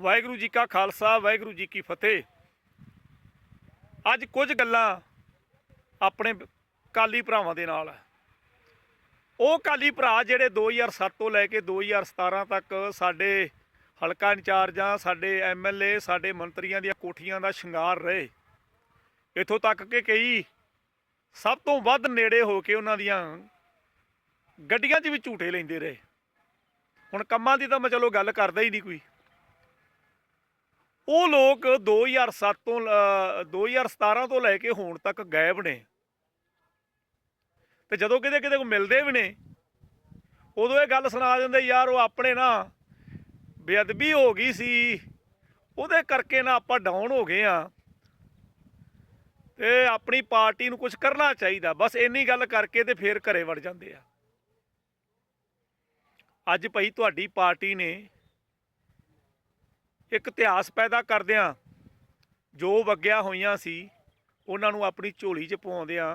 ਵਾਹਿਗੁਰੂ ਜੀ ਕਾ ਖਾਲਸਾ, ਵਾਹਿਗੁਰੂ ਜੀ ਕੀ ਫਤਿਹ। ਅੱਜ ਕੁਝ ਗੱਲਾਂ ਆਪਣੇ ਕਾਲੀ ਭਰਾਵਾਂ ਦੇ ਨਾਲ। ਹੈ ਉਹ ਕਾਲੀ ਭਰਾ ਜਿਹੜੇ 2007 ਤੋਂ ਲੈ ਕੇ 2017 ਤੱਕ ਸਾਡੇ ਹਲਕਾ ਇੰਚਾਰਜਾਂ ਸਾਡੇ ਐਮਐਲਏ ਸਾਡੇ ਮੰਤਰੀਆਂ ਦੀਆਂ ਕੋਠੀਆਂ ਦਾ ਸ਼ਿੰਗਾਰ ਰਹੇ। ਇਥੋਂ ਤੱਕ ਕਿ ਕਈ ਸਭ ਤੋਂ ਵੱਧ ਨੇੜੇ ਹੋ ਕੇ ਉਹਨਾਂ ਦੀਆਂ ਗੱਡੀਆਂ 'ਚ ਵੀ ਝੂਟੇ ਲੈਂਦੇ ਰਹੇ। ਹੁਣ ਕੰਮਾਂ ਦੀ ਤਾਂ ਮੈਂ ਚਲੋ ਗੱਲ ਕਰਦਾ ਹੀ ਨਹੀਂ ਕੋਈ। ਉਹ ਲੋਕ 2007 ਤੋਂ ਅ, 2017 ਤੋਂ ਲੈ ਕੇ ਹੁਣ ਤੱਕ ਗਾਇਬ ਨੇ। ਤੇ ਜਦੋਂ ਕਿਤੇ ਕਿਤੇ ਕੋ ਮਿਲਦੇ ਵੀ ਨੇ ਉਦੋਂ ਇਹ ਗੱਲ ਸੁਣਾ ਦਿੰਦੇ ਯਾਰ ਉਹ ਆਪਣੇ ਨਾ ਬੇਅਦਬੀ ਹੋ ਗਈ ਸੀ। ਉਹਦੇ ਕਰਕੇ ਨਾ ਆਪਾਂ ਡਾਊਨ ਹੋ ਗਏ ਆ ਤੇ ਆਪਣੀ ਪਾਰਟੀ ਨੂੰ ਕੁਝ ਕਰਨਾ ਚਾਹੀਦਾ। ਬਸ ਇੰਨੀ ਗੱਲ ਕਰਕੇ ਤੇ ਫੇਰ ਘਰੇ ਵੜ ਜਾਂਦੇ ਆ। ਅੱਜ ਭਾਈ ਤੁਹਾਡੀ ਪਾਰਟੀ ਨੇ ਇੱਕ ਇਤਿਹਾਸ ਪੈਦਾ ਕਰਦਿਆਂ ਜੋ ਵਗਿਆ ਹੋਈਆਂ ਸੀ, ਉਹਨਾਂ ਨੂੰ ਆਪਣੀ ਝੋਲੀ 'ਚ ਪਵਾਉਂਦਿਆਂ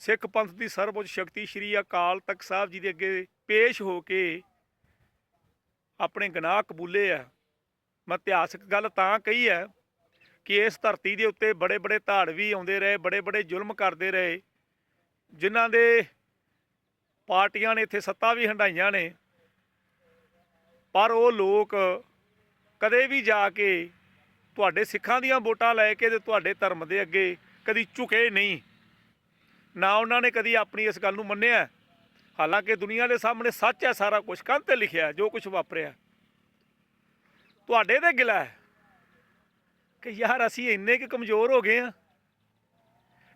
ਸਿੱਖ ਪੰਥ ਦੀ ਸਰਵਉੱਚ ਸ਼ਕਤੀ ਸ੍ਰੀ ਅਕਾਲ ਤਖਤ ਸਾਹਿਬ ਜੀ ਦੇ ਅੱਗੇ ਪੇਸ਼ ਹੋ ਕੇ ਆਪਣੇ ਗੁਨਾਹ ਕਬੂਲੇ ਆ। ਮੈਂ ਇਤਿਹਾਸਕ ਗੱਲ ਤਾਂ ਕਹੀ ਹੈ ਕਿ ਇਸ ਧਰਤੀ ਦੇ ਉੱਤੇ ਬੜੇ ਬੜੇ ਧਾੜਵੀ ਆਉਂਦੇ ਰਹੇ ਬੜੇ ਬੜੇ ਜ਼ੁਲਮ ਕਰਦੇ ਰਹੇ। ਜਿਨ੍ਹਾਂ ਦੇ ਪਾਰਟੀਆਂ ਨੇ ਇੱਥੇ ਸੱਤਾ ਵੀ ਹੰਡਾਈਆਂ ਨੇ। ਪਰ ਉਹ ਲੋਕ ਕਦੇ ਵੀ ਜਾ ਕੇ ਤੁਹਾਡੇ ਸਿੱਖਾਂ ਦੀਆਂ ਵੋਟਾਂ ਲੈ ਕੇ ਤੇ ਤੁਹਾਡੇ ਧਰਮ ਦੇ ਅੱਗੇ ਕਦੀ ਝੁਕੇ ਨਹੀਂ। ਨਾ ਉਹਨਾਂ ਨੇ ਕਦੀ ਆਪਣੀ ਇਸ ਗੱਲ ਨੂੰ ਮੰਨਿਆ। ਹਾਲਾਂਕਿ ਦੁਨੀਆ ਦੇ ਸਾਹਮਣੇ ਸੱਚ ਹੈ, ਸਾਰਾ ਕੁਝ ਕੰਧ ਤੇ ਲਿਖਿਆ ਜੋ ਕੁਝ ਵਾਪਰਿਆ। ਤੁਹਾਡੇ ਤੇ ਗਿਲਾ ਹੈ ਕਿ ਯਾਰ ਅਸੀਂ ਇੰਨੇ ਕਿ ਕਮਜ਼ੋਰ ਹੋ ਗਏ ਆ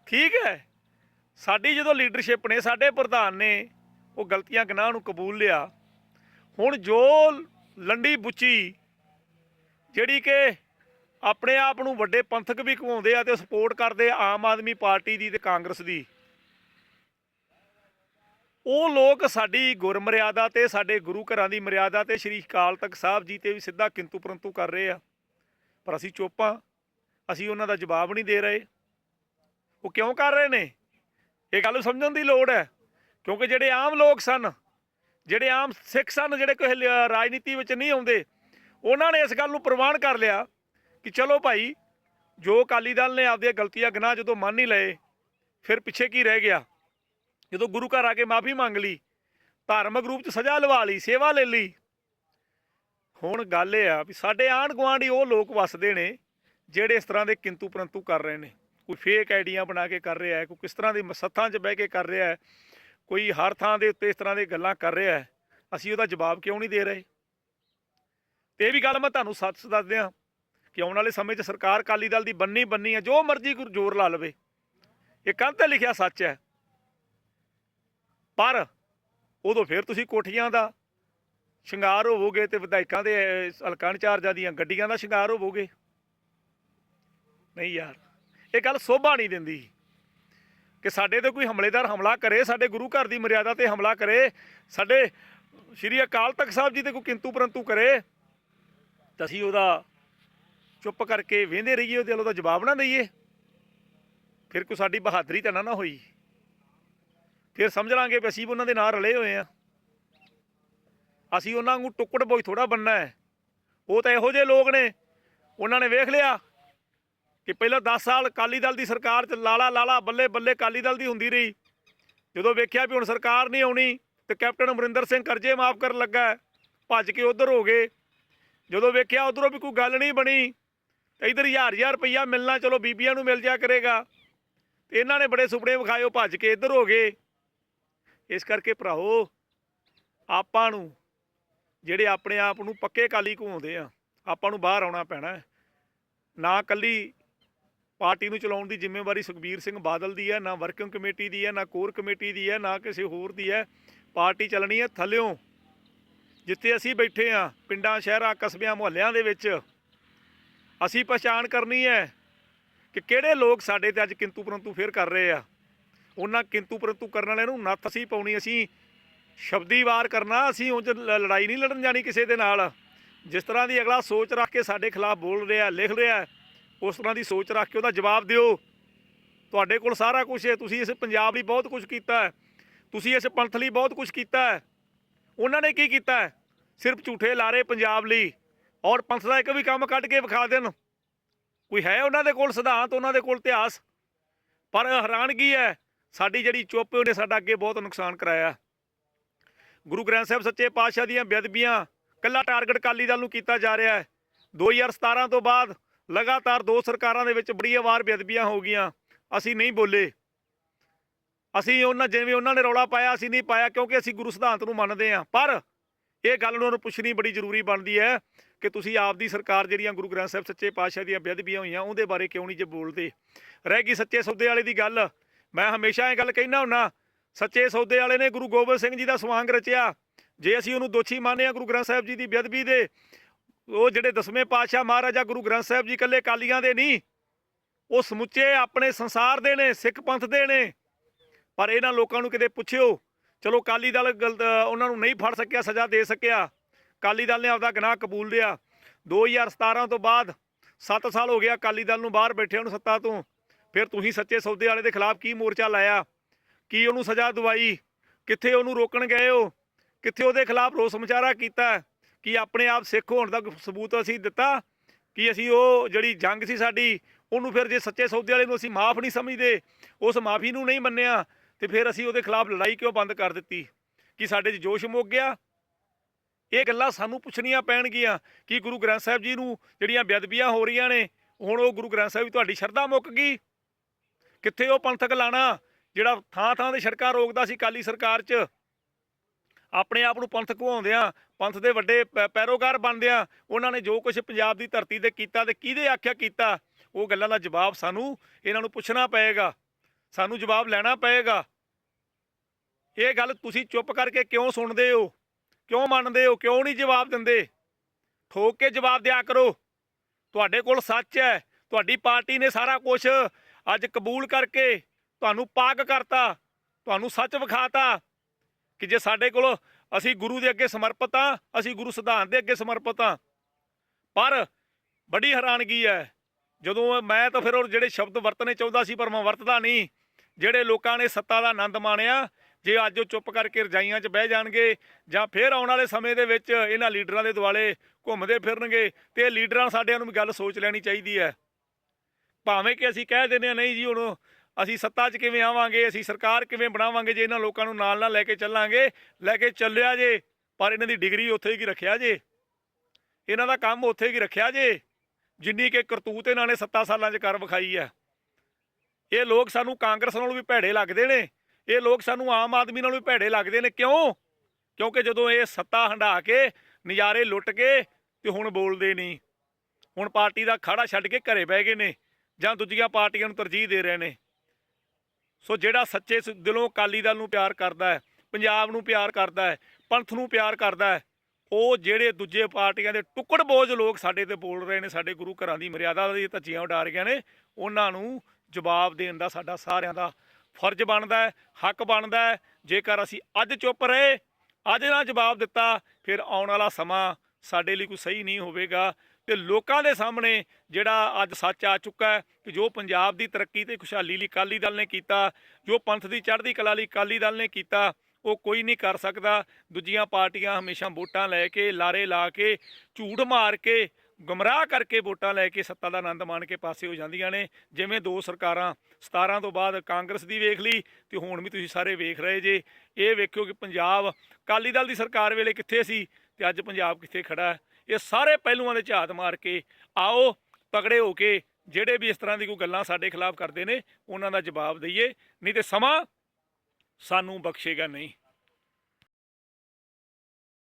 ਠੀਕ ਹੈ, ਸਾਡੀ ਜਦੋਂ ਲੀਡਰਸ਼ਿਪ ਨੇ, ਸਾਡੇ ਪ੍ਰਧਾਨ ਨੇ ਉਹ ਗਲਤੀਆਂ ਗੁਨਾਹ ਨੂੰ ਕਬੂਲ ਲਿਆ। ਹੁਣ ਜੋ ਲੰਡੀ ਬੁੱਚੀ ਜਿਹੜੀ ਕਿ ਆਪਣੇ ਆਪ ਨੂੰ ਵੱਡੇ ਪੰਥਕ ਵੀ ਕਹਾਉਂਦੇ ਆ ਤੇ ਸਪੋਰਟ ਕਰਦੇ ਆ ਆਮ ਆਦਮੀ ਪਾਰਟੀ ਦੀ ਤੇ ਕਾਂਗਰਸ ਦੀ। ਉਹ ਲੋਕ ਸਾਡੀ ਗੁਰਮਰਿਆਦਾ ਤੇ ਸਾਡੇ ਗੁਰੂ ਘਰਾਂ ਦੀ ਮਰਿਆਦਾ ਤੇ ਸ਼੍ਰੀ ਅਕਾਲ ਤਖਤ ਸਾਹਿਬ ਜੀ ਤੇ ਵੀ ਸਿੱਧਾ ਕਿੰਤੂ ਪਰੰਤੂ ਕਰ ਰਹੇ ਆ। ਪਰ ਅਸੀਂ ਚੁੱਪਾਂ ਅਸੀਂ ਉਹਨਾਂ ਦਾ ਜਵਾਬ ਨਹੀਂ ਦੇ ਰਹੇ। ਉਹ ਕਿਉਂ ਕਰ ਰਹੇ ਨੇ? ਇਹ ਗੱਲ ਸਮਝਣ ਦੀ ਲੋੜ ਹੈ, ਕਿਉਂਕਿ ਜਿਹੜੇ ਆਮ ਲੋਕ ਸਨ, ਜਿਹੜੇ ਆਮ ਸਿੱਖ ਸਨ, ਜਿਹੜੇ ਕੋਈ ਲ- ਰਾਜਨੀਤੀ ਵਿੱਚ ਨਹੀਂ ਆਉਂਦੇ ਉਹਨਾਂ ਨੇ ਇਸ ਗੱਲ ਨੂੰ ਪ੍ਰਵਾਨ ਕਰ ਲਿਆ ਕਿ ਚਲੋ ਭਾਈ, ਜੋ ਅਕਾਲੀ ਦਲ ਨੇ ਆਪਦੀਆਂ ਗਲਤੀਆਂ ਗੁਨਾਹ ਜਦੋਂ ਮੰਨ ਹੀ ਲਏ, ਫਿਰ ਪਿੱਛੇ ਕੀ ਰਹਿ ਗਿਆ? ਜਦੋਂ ਗੁਰੂ ਘਰ ਆ ਕੇ ਮਾਫੀ ਮੰਗ ਲਈ, ਧਾਰਮਿਕ ਰੂਪ ਚ ਸਜ਼ਾ ਲਵਾ ਲਈ, ਸੇਵਾ ਲੈ ਲਈ। ਹੁਣ ਗੱਲ ਇਹ ਆ ਵੀ ਸਾਡੇ ਆਂਢ ਗੁਆਂਢ ਹੀ ਉਹ ਲੋਕ ਵਸਦੇ ਨੇ ਜਿਹੜੇ ਇਸ ਤਰ੍ਹਾਂ ਦੇ ਕਿੰਤੂ ਪਰੰਤੂ ਕਰ ਰਹੇ ਨੇ। ਕੋਈ ਫੇਕ ਆਈਡੀਆਂ ਬਣਾ ਕੇ ਕਰ ਰਿਹਾ ਹੈ, ਕੋਈ ਕਿਸ ਤਰ੍ਹਾਂ ਦੀ ਮਸੱਥਾਂ 'ਚ ਬਹਿ ਕੇ ਕਰ ਰਿਹਾ ਹੈ, ਕੋਈ ਹਰ ਥਾਂ ਦੇ ਉੱਤੇ ਇਸ ਤਰ੍ਹਾਂ ਦੀ ਗੱਲਾਂ ਕਰ ਰਿਹਾ ਹੈ। ਅਸੀਂ ਉਹਦਾ ਜਵਾਬ ਕਿਉਂ ਨਹੀਂ ਦੇ ਰਹੇ? ਤੇ ਇਹ ਵੀ ਗੱਲ ਮੈਂ ਤੁਹਾਨੂੰ ਸੱਚ ਦੱਸ ਦਿਆਂ ਕਿ ਆਉਣ ਵਾਲੇ ਸਮੇਂ 'ਚ ਸਰਕਾਰ ਕਾਲੀ ਦਲ ਦੀ ਬੰਨੀ ਬੰਨੀ ਹੈ ਜੋ ਮਰਜ਼ੀ ਕੋਈ ਜ਼ੋਰ ਲਾ ਲਵੇ। ਇਹ ਕੰਧ ਤੇ ਲਿਖਿਆ ਸੱਚ ਹੈ। ਪਰ ਉਦੋਂ ਫਿਰ ਤੁਸੀਂ ਕੋਠੀਆਂ ਦਾ ਸ਼ਿੰਗਾਰ ਹੋਵੋਗੇ ਤੇ ਵਿਧਾਇਕਾਂ ਦੇ ਹਲਕਾ ਇੰਚਾਰਜਾਂ ਦੀਆਂ ਗੱਡੀਆਂ ਦਾ ਸ਼ਿੰਗਾਰ ਹੋਵੋਗੇ। ਨਹੀਂ ਯਾਰ, ਇਹ ਗੱਲ ਸੋਭਾ ਨਹੀਂ ਦਿੰਦੀ। ਕਿ ਸਾਡੇ ਤੇ ਕੋਈ ਹਮਲੇਦਾਰ ਹਮਲਾ ਕਰੇ, ਸਾਡੇ ਗੁਰੂ ਘਰ ਦੀ ਮਰਿਆਦਾ ਤੇ ਹਮਲਾ ਕਰੇ, ਸਾਡੇ ਸ਼੍ਰੀ ਅਕਾਲ ਤਖਤ ਸਾਹਿਬ ਜੀ ਤੇ ਕੋਈ ਕਿੰਤੂ ਪਰੰਤੂ ਕਰੇ ਤਾਂ ਅਸੀਂ ਉਹਦਾ ਚੁੱਪ ਕਰਕੇ ਵੇਂਦੇ ਰਹੀਏ, ਉਹਦੇ ਵੱਲੋਂ ਦਾ ਜਵਾਬ ਨਾ ਦਈਏ। ਫਿਰ ਕੋਈ ਸਾਡੀ ਬਹਾਦਰੀ ਤਾਂ ਨਾ ਨਾ ਹੋਈ। ਫਿਰ ਸਮਝ ਲਾਂਗੇ ਵੀ ਅਸੀਂ ਵੀ ਉਹਨਾਂ ਦੇ ਨਾਲ ਰਲੇ ਹੋਏ ਆ। ਅਸੀਂ ਉਹਨਾਂ ਨੂੰ ਟੁੱਕੜ ਬੋਈ ਥੋੜਾ ਬੰਨਾ ਹੈ। ਉਹ ਤਾਂ ਇਹੋ ਜਿਹੇ ਲੋਕ ਨੇ, ਉਹਨਾਂ ਨੇ ਵੇਖ ਲਿਆ ਕਿ ਪਹਿਲਾਂ 10 ਸਾਲ ਅਕਾਲੀ ਦਲ ਦੀ ਸਰਕਾਰ ਚ ਲਾਲਾ ਲਾਲਾ ਬੱਲੇ ਬੱਲੇ ਅਕਾਲੀ ਦਲ ਦੀ ਹੁੰਦੀ ਰਹੀ। ਜਦੋਂ ਵੇਖਿਆ ਵੀ ਹੁਣ ਸਰਕਾਰ ਨਹੀਂ ਆਉਣੀ, ਤੇ ਕੈਪਟਨ ਅਮਰਿੰਦਰ ਸਿੰਘ ਕਰਜ਼ੇ ਮਾਫ ਕਰਨ ਲੱਗਾ ਭੱਜ ਕੇ ਉਧਰ ਹੋ ਗਏ। ਜਦੋਂ ਵੇਖਿਆ ਉਧਰੋਂ ਵੀ ਕੋਈ ਗੱਲ ਨਹੀਂ ਬਣੀ, ਤੇ ਇਧਰ ਹਜ਼ਾਰ ਹਜ਼ਾਰ ਰੁਪਈਆ ਮਿਲਣਾ, ਚਲੋ ਬੀਬੀਆਂ ਨੂੰ ਮਿਲ ਜਾ ਕਰੇਗਾ। ਤੇ ਇਹਨਾਂ ਨੇ ਬੜੇ ਸੁਪਨੇ ਵਿਖਾਏ ਭੱਜ ਕੇ ਇੱਧਰ ਹੋ ਗਏ। ਇਸ ਕਰਕੇ ਭਰਾਓ ਆਪਾਂ ਨੂੰ ਜਿਹੜੇ ਆਪਣੇ ਆਪ ਨੂੰ ਪੱਕੇ ਕਾਲੀ ਘੁਮਾਉਂਦੇ ਆ, ਆਪਾਂ ਨੂੰ ਬਾਹਰ ਆਉਣਾ ਪੈਣਾ ਨਾ ਕੱਲੀ ਪਾਰਟੀ ਨੂੰ ਚਲਾਉਣ ਦੀ ਜ਼ਿੰਮੇਵਾਰੀ ਸੁਖਬੀਰ ਸਿੰਘ ਬਾਦਲ ਦੀ ਹੈ, ਨਾ ਵਰਕਿੰਗ ਕਮੇਟੀ ਦੀ ਹੈ, ਨਾ ਕੋਰ ਕਮੇਟੀ ਦੀ ਹੈ, ਨਾ ਕਿਸੇ ਹੋਰ ਦੀ ਹੈ। ਪਾਰਟੀ ਚੱਲਣੀ ਹੈ ਥੱਲਿਓਂ। ਜਿੱਥੇ ਅਸੀਂ ਬੈਠੇ ਆ ਪਿੰਡਾਂ, ਸ਼ਹਿਰਾਂ, ਕਸਬਿਆਂ, ਮੁਹੱਲਿਆਂ ਦੇ ਵਿੱਚ, ਅਸੀਂ ਪਛਾਣ ਕਰਨੀ ਹੈ ਕਿ ਕਿਹੜੇ ਲੋਕ ਸਾਡੇ ਤੇ ਅੱਜ ਕਿੰਤੂ ਪਰੰਤੂ ਫੇਰ ਕਰ ਰਹੇ ਆ। ਉਹਨਾਂ ਕਿੰਤੂ ਪਰੰਤੂ ਕਰਨ ਵਾਲਿਆਂ ਨੂੰ ਨੱਥ ਅਸੀਂ ਪਾਉਣੀ, ਅਸੀਂ ਸ਼ਬਦੀ ਵਾਰ ਕਰਨਾ, ਅਸੀਂ ਉਂਝ ਲ- ਲੜਾਈ ਨਹੀਂ ਲੜਨ ਜਾਣੀ ਕਿਸੇ ਦੇ ਨਾਲ। ਜਿਸ ਤਰ੍ਹਾਂ ਦੀ ਅਗਲਾ ਸੋਚ ਰੱਖ ਕੇ ਸਾਡੇ ਖਿਲਾਫ ਬੋਲ ਰਿਹਾ, ਲਿਖ ਰਿਹਾ ਉਸ ਤਰ੍ਹਾਂ ਦੀ ਸੋਚ ਰੱਖ ਕੇ ਉਹਦਾ ਜਵਾਬ ਦਿਓ। ਤੁਹਾਡੇ ਕੋਲ ਸਾਰਾ ਕੁਝ ਹੈ, ਤੁਸੀਂ ਇਸ ਪੰਜਾਬ ਲਈ ਬਹੁਤ ਕੁਝ ਕੀਤਾ ਹੈ, ਤੁਸੀਂ ਇਸ ਪੰਥ ਲਈ ਬਹੁਤ ਕੁਝ ਕੀਤਾ ਹੈ। ਉਹਨਾਂ ਨੇ ਕੀ ਕੀਤਾ? ਸਿਰਫ ਝੂਠੇ ਲਾਰੇ ਪੰਜਾਬ ਲਈ ਔਰ ਪੰਥ ਦਾ ਇੱਕ ਵੀ ਕੰਮ ਕੱਢ ਕੇ ਵਿਖਾ ਦੇਣ। ਕੋਈ ਹੈ ਉਹਨਾਂ ਦੇ ਕੋਲ ਸਿਧਾਂਤ, ਉਹਨਾਂ ਦੇ ਕੋਲ ਇਤਿਹਾਸ? ਪਰ ਹੈਰਾਨਗੀ ਹੈ, ਸਾਡੀ ਜਿਹੜੀ ਚੁੱਪ, ਉਹਨੇ ਸਾਡਾ ਅੱਗੇ ਬਹੁਤ ਨੁਕਸਾਨ ਕਰਾਇਆ। ਗੁਰੂ ਗ੍ਰੰਥ ਸਾਹਿਬ ਸੱਚੇ ਪਾਤਸ਼ਾਹ ਦੀਆਂ ਬੇਅਦਬੀਆਂ ਕੱਲਾ ਟਾਰਗੇਟ ਅਕਾਲੀ ਦਲ ਨੂੰ ਕੀਤਾ ਜਾ ਰਿਹਾ ਹੈ। 2017 ਤੋਂ ਬਾਅਦ ਲਗਾਤਾਰ ਦੋ ਸਰਕਾਰਾਂ ਦੇ ਵਿੱਚ ਬੜੀ ਵਾਰ ਬੇਅਦਬੀਆਂ ਹੋ ਗਈਆਂ। ਅਸੀਂ ਨਹੀਂ ਬੋਲੇ। ਅਸੀਂ ਉਹਨਾਂ ਜਿਵੇਂ ਉਹਨਾਂ ਨੇ ਰੌਲਾ ਪਾਇਆ, ਅਸੀਂ ਨਹੀਂ ਪਾਇਆ ਕਿਉਂਕਿ ਅਸੀਂ ਗੁਰੂ ਸਿਧਾਂਤ ਨੂੰ ਮੰਨਦੇ ਹਾਂ। ਪਰ ਇਹ ਗੱਲ ਉਹਨਾਂ ਨੂੰ ਪੁੱਛਣੀ ਬੜੀ ਜ਼ਰੂਰੀ ਬਣਦੀ ਹੈ ਕਿ ਤੁਸੀਂ ਆਪ ਦੀ ਸਰਕਾਰ ਜਿਹੜੀਆਂ ਗੁਰੂ ਗ੍ਰੰਥ ਸਾਹਿਬ ਸੱਚੇ ਪਾਤਸ਼ਾਹ ਦੀਆਂ ਬੇਅਦਬੀਆਂ ਹੋਈਆਂ, ਉਹਦੇ ਬਾਰੇ ਕਿਉਂ ਨਹੀਂ ਜੇ ਬੋਲਦੇ? ਰਹਿ ਗਈ ਸੱਚੇ ਸੌਦੇ ਵਾਲੇ ਦੀ ਗੱਲ। ਮੈਂ ਹਮੇਸ਼ਾ ਇਹ ਗੱਲ ਕਹਿਣਾ ਹੁੰਨਾ, ਸੱਚੇ ਸੌਦੇ ਵਾਲੇ ਨੇ ਗੁਰੂ ਗੋਬਿੰਦ ਸਿੰਘ ਜੀ ਦਾ ਸਵਾਂਗ ਰਚਿਆ। ਜੇ ਅਸੀਂ ਉਹਨੂੰ ਦੋਸ਼ੀ ਮੰਨਿਆ ਗੁਰੂ ਗ੍ਰੰਥ ਸਾਹਿਬ ਜੀ ਦੀ ਬੇਅਦਬੀ ਦੇ, ਉਹ ਜਿਹੜੇ ਦਸਵੇਂ ਪਾਤਸ਼ਾਹ ਮਹਾਰਾਜਾ ਗੁਰੂ ਗ੍ਰੰਥ ਸਾਹਿਬ ਜੀ ਇਕੱਲੇ ਕਾਲੀਆਂ ਦੇ ਨਹੀਂ, ਉਹ ਸਮੁੱਚੇ ਆਪਣੇ ਸੰਸਾਰ ਦੇ ਨੇ, ਸਿੱਖ ਪੰਥ ਦੇ ਨੇ। ਪਰ ਇਹਨਾਂ ਲੋਕਾਂ ਨੂੰ ਕਿਤੇ ਪੁੱਛਿਓ, ਚਲੋ ਕਾਲੀ ਦਲ ਗਲਤ, ਉਹਨਾਂ ਨੂੰ ਨਹੀਂ ਫੜ ਸਕਿਆ, ਸਜ਼ਾ ਦੇ ਸਕਿਆ। ਕਾਲੀ ਦਲ ਨੇ ਆਪਦਾ ਗੁਨਾਹ ਕਬੂਲ ਲਿਆ। 2017 ਤੋਂ ਬਾਅਦ 7 ਸਾਲ ਹੋ ਗਿਆ ਕਾਲੀ ਦਲ ਨੂੰ ਬਾਹਰ ਬੈਠਿਆਂ ਨੂੰ ਸੱਤਾ ਤੋਂ। ਫਿਰ ਤੁਸੀਂ ਸੱਚੇ ਸੌਦੇ ਵਾਲੇ ਦੇ ਖਿਲਾਫ ਕੀ ਮੋਰਚਾ ਲਾਇਆ? ਕੀ ਉਹਨੂੰ ਸਜ਼ਾ ਦਵਾਈ? ਕਿੱਥੇ ਉਹਨੂੰ ਰੋਕਣ ਗਏ ਹੋ? ਕਿੱਥੇ ਉਹਦੇ ਖਿਲਾਫ ਰੋਸ ਮੁਚਾਰਾ ਕੀਤਾ? ਕਿ ਆਪਣੇ ਆਪ ਸਿੱਖ ਹੋਣ ਦਾ ਸਬੂਤ ਅਸੀਂ ਦਿੱਤਾ? ਕਿ ਅਸੀਂ ਉਹ ਜਿਹੜੀ ਜੰਗ ਸੀ ਸਾਡੀ, ਉਹਨੂੰ ਫਿਰ ਜੇ ਸੱਚੇ ਸੌਦੇ ਵਾਲੇ ਨੂੰ ਅਸੀਂ ਮਾਫ ਨਹੀਂ ਸਮਝਦੇ, ਉਸ ਮਾਫੀ ਨੂੰ ਨਹੀਂ ਮੰਨਿਆ ਤੇ ਫਿਰ ਅਸੀਂ ਉਹਦੇ ਖਿਲਾਫ ਲੜਾਈ ਕਿਉਂ ਬੰਦ ਕਰ ਦਿੱਤੀ? ਕਿ ਸਾਡੇ 'ਚ ਜੋਸ਼ ਮੁੱਕ ਗਿਆ? ਇਹ ਗੱਲਾਂ ਸਾਨੂੰ ਪੁੱਛਣੀਆਂ ਪੈਣਗੀਆਂ ਕਿ ਗੁਰੂ ਗ੍ਰੰਥ ਸਾਹਿਬ ਜੀ ਨੂੰ ਜਿਹੜੀਆਂ ਬੇਅਦਬੀਆਂ ਹੋ ਰਹੀਆਂ ਨੇ, ਹੁਣ ਉਹ ਗੁਰੂ ਗ੍ਰੰਥ ਸਾਹਿਬ ਜੀ ਤੁਹਾਡੀ ਸ਼ਰਧਾ ਮੁੱਕ ਗਈ? ਕਿੱਥੇ ਉਹ ਪੰਥਕ ਲਾਣਾ ਜਿਹੜਾ ਥਾਂ ਥਾਂ ਤੇ ਸੜਕਾਂ ਰੋਕਦਾ ਸੀ ਕਾਲੀ ਸਰਕਾਰ 'ਚ? ਆਪਣੇ ਆਪ ਨੂੰ ਪੰਥ ਘਵਾਉਂਦਿਆਂ ਪੰਥ ਦੇ ਵੱਡੇ ਪੈ- ਪੈਰੋਕਾਰ ਬਣਦਿਆਂ ਉਹਨਾਂ ਨੇ ਜੋ ਕੁਝ ਪੰਜਾਬ ਦੀ ਧਰਤੀ ਤੇ ਕੀਤਾ ਤੇ ਕਿਹਦੇ ਆਖਿਆ ਕੀਤਾ, ਉਹ ਗੱਲਾਂ ਦਾ ਜਵਾਬ ਸਾਨੂੰ ਇਹਨਾਂ ਨੂੰ ਪੁੱਛਣਾ ਪਏਗਾ। ਸਾਨੂੰ ਜਵਾਬ ਲੈਣਾ ਪਏਗਾ। ਇਹ ਗੱਲ ਤੁਸੀਂ ਚੁੱਪ ਕਰਕੇ ਕਿਉਂ ਸੁਣਦੇ ਹੋ? ਕਿਉਂ ਮੰਨਦੇ ਹੋ? ਕਿਉਂ ਨਹੀਂ ਜਵਾਬ ਦਿੰਦੇ? ਠੋਕ ਕੇ ਜਵਾਬ ਦਿਆ ਕਰੋ। ਤੁਹਾਡੇ ਕੋਲ ਸੱਚ ਹੈ। ਤੁਹਾਡੀ ਪਾਰਟੀ ਨੇ ਸਾਰਾ ਕੁਝ ਅੱਜ ਕਬੂਲ ਕਰਕੇ ਤੁਹਾਨੂੰ ਪਾਕ ਕਰਤਾ। ਤੁਹਾਨੂੰ ਸੱਚ ਵਿਖਾਤਾ ਕਿ ਜੇ ਸਾਡੇ ਕੋਲ ਅਸੀਂ ਗੁਰੂ ਦੇ ਅੱਗੇ ਸਮਰਪਿਤ ਹਾਂ, ਅਸੀਂ ਗੁਰੂ ਸਿਧਾਂਤ ਦੇ ਅੱਗੇ ਸਮਰਪਿਤ ਹਾਂ। ਪਰ ਬੜੀ ਹੈਰਾਨਗੀ ਹੈ। ਜਦੋਂ ਮੈਂ ਤਾਂ ਫਿਰ ਉਹ ਜਿਹੜੇ ਸ਼ਬਦ ਵਰਤਣੇ ਚਾਹੁੰਦਾ ਸੀ ਪਰ ਮੈਂ ਵਰਤਦਾ ਨਹੀਂ, ਜਿਹੜੇ ਲੋਕਾਂ ਨੇ ਸੱਤਾ ਦਾ ਆਨੰਦ ਮਾਣਿਆ ਜੇ ਅੱਜ ਉਹ ਚੁੱਪ ਕਰਕੇ ਰਜਾਈਆਂ 'ਚ ਬਹਿ ਜਾਣਗੇ ਜਾਂ ਫਿਰ ਆਉਣ ਵਾਲੇ ਸਮੇਂ ਦੇ ਵਿੱਚ ਇਹਨਾਂ ਲੀਡਰਾਂ ਦੇ ਦੁਆਲੇ ਘੁੰਮਦੇ ਫਿਰਨਗੇ ਤੇ ਇਹ ਲੀਡਰਾਂ ਸਾਡਿਆਂ ਨੂੰ ਵੀ ਗੱਲ ਸੋਚ ਲੈਣੀ ਚਾਹੀਦੀ ਹੈ। ਭਾਵੇਂ ਕਿ ਅਸੀਂ ਕਹਿ ਦਿੰਦੇ ਹਾਂ, ਨਹੀਂ ਜੀ, ਹੁਣ ਅਸੀਂ ਸੱਤਾ 'ਚ ਕਿਵੇਂ ਆਵਾਂਗੇ? ਅਸੀਂ ਸਰਕਾਰ ਕਿਵੇਂ ਬਣਾਵਾਂਗੇ ਜੇ ਇਹਨਾਂ ਲੋਕਾਂ ਨੂੰ ਨਾਲ ਨਾਲ ਲੈ ਕੇ ਚੱਲਾਂਗੇ? ਲੈ ਕੇ ਚੱਲਿਆ ਜੇ, ਪਰ ਇਹਨਾਂ ਦੀ ਡਿਗਰੀ ਉੱਥੇ ਹੀ ਰੱਖਿਆ ਜੇ? ਇਹਨਾਂ ਦਾ ਕੰਮ ਉੱਥੇ ਹੀ ਰੱਖਿਆ ਜੇ? ਜਿੰਨੀ ਕਿ ਕਰਤੂਤ ਇਹਨਾਂ ਨੇ 7 ਸਾਲਾਂ 'ਚ ਕਰ ਵਿਖਾਈ ਹੈ। ਇਹ ਲੋਕ ਸਾਨੂੰ ਕਾਂਗਰਸ ਨਾਲੋਂ ਵੀ ਭੈੜੇ ਲੱਗਦੇ ਨੇ। ਇਹ ਲੋਕ ਸਾਨੂੰ ਆਮ ਆਦਮੀ ਨਾਲੋਂ ਵੀ ਭੈੜੇ ਲੱਗਦੇ ਨੇ। ਕਿਉਂ? ਕਿਉਂਕਿ ਜਦੋਂ ਇਹ ਸੱਤਾ ਹੰਢਾ ਕੇ, ਨਜ਼ਾਰੇ ਲੁੱਟ ਕੇ ਤੇ ਹੁਣ ਬੋਲਦੇ ਨਹੀਂ। ਹੁਣ ਪਾਰਟੀ ਦਾ ਖਾੜਾ ਛੱਡ ਕੇ ਘਰੇ ਬਹਿ ਗਏ ਨੇ ਜਾਂ ਦੂਜੀਆਂ ਪਾਰਟੀਆਂ ਨੂੰ ਤਰਜੀਹ ਦੇ ਰਹੇ ਨੇ। ਸੋ ਜਿਹੜਾ ਸੱਚੇ ਦਿਲੋਂ ਅਕਾਲੀ ਦਲ ਨੂੰ ਪਿਆਰ ਕਰਦਾ ਹੈ, ਪੰਜਾਬ ਨੂੰ ਪਿਆਰ ਕਰਦਾ ਹੈ, ਪੰਥ ਨੂੰ ਪਿਆਰ ਕਰਦਾ ਹੈ, ਉਹ ਜਿਹੜੇ ਦੂਜੇ ਪਾਰਟੀਆਂ ਦੇ ਟੁਕੜ ਬੋਝ ਲੋਕ ਸਾਡੇ ਤੇ ਬੋਲ ਰਹੇ ਨੇ, ਸਾਡੇ ਗੁਰੂ ਘਰਾਂ ਦੀ ਮਰਿਆਦਾ ਦੀ ਧੱਜੀਆਂ ਉਡਾ ਰਹੀਆਂ ਨੇ, ਉਹਨਾਂ ਨੂੰ ਜਵਾਬ ਦੇਣ ਦਾ ਸਾਡਾ ਸਾਰਿਆਂ ਦਾ ਫਰਜ਼ ਬਣਦਾ ਹੱਕ ਬਣਦਾ ਜੇਕਰ ਅਸੀਂ ਅੱਜ ਚੁੱਪ ਰਹੇ, ਅੱਜ ਨਾ ਜਵਾਬ ਦਿੱਤਾ, ਫਿਰ ਆਉਣ ਵਾਲਾ ਸਮਾਂ ਸਾਡੇ ਲਈ ਕੋਈ ਸਹੀ ਨਹੀਂ ਹੋਵੇਗਾ। ਤੇ ਲੋਕਾਂ ਦੇ ਸਾਹਮਣੇ ਜਿਹੜਾ ਅੱਜ ਸੱਚ ਆ ਚੁੱਕਾ ਕਿ ਜੋ ਪੰਜਾਬ ਦੀ ਤਰੱਕੀ ਤੇ ਖੁਸ਼ਹਾਲੀ ਲਈ ਅਕਾਲੀ ਦਲ ਨੇ ਕੀਤਾ, ਜੋ ਪੰਥ ਦੀ ਚੜ੍ਹਦੀ ਕਲਾ ਲਈ ਅਕਾਲੀ ਦਲ ਨੇ ਕੀਤਾ, ਉਹ ਕੋਈ ਨਹੀਂ ਕਰ ਸਕਦਾ। ਦੂਜੀਆਂ ਪਾਰਟੀਆਂ ਹਮੇਸ਼ਾ ਵੋਟਾਂ ਲੈ ਕੇ, ਲਾਰੇ ਲਾ ਕੇ, ਝੂਠ ਮਾਰ ਕੇ ਗੁੰਮਰਾਹ ਕਰਕੇ ਵੋਟਾਂ ਲੈ ਕੇ ਸੱਤਾ ਦਾ ਆਨੰਦ ਮਾਣ ਕੇ ਪਾਸੇ ਹੋ ਜਾਂਦੀਆਂ ਨੇ। ਜਿਵੇਂ ਦੋ ਸਰਕਾਰਾਂ 17 ਤੋਂ ਬਾਅਦ ਕਾਂਗਰਸ ਦੀ ਵੇਖ ਲਈ ਤੇ ਹੁਣ ਵੀ ਤੁਸੀਂ ਸਾਰੇ ਵੇਖ ਰਹੇ ਜੇ। ਇਹ ਵੇਖਿਓ ਕਿ ਪੰਜਾਬ, ਅਕਾਲੀ ਦਲ ਦੀ ਸਰਕਾਰ ਵੇਲੇ ਕਿੱਥੇ ਸੀ ਤੇ ਅੱਜ ਪੰਜਾਬ ਕਿੱਥੇ ਖੜਾ ਇਹ ਸਾਰੇ ਪਹਿਲੂਆਂ ਦੇ ਝਾਤ ਮਾਰ ਕੇ ਆਓ, ਤਗੜੇ ਹੋ ਕੇ ਜਿਹੜੇ ਵੀ ਇਸ ਤਰ੍ਹਾਂ ਦੀ ਕੋਈ ਗੱਲਾਂ ਸਾਡੇ ਖਿਲਾਫ ਕਰਦੇ ਨੇ, ਉਹਨਾਂ ਦਾ ਜਵਾਬ ਦਈਏ। ਨਹੀਂ ਤੇ ਸਮਾਂ ਸਾਨੂੰ ਬਖਸ਼ੇਗਾ ਨਹੀਂ।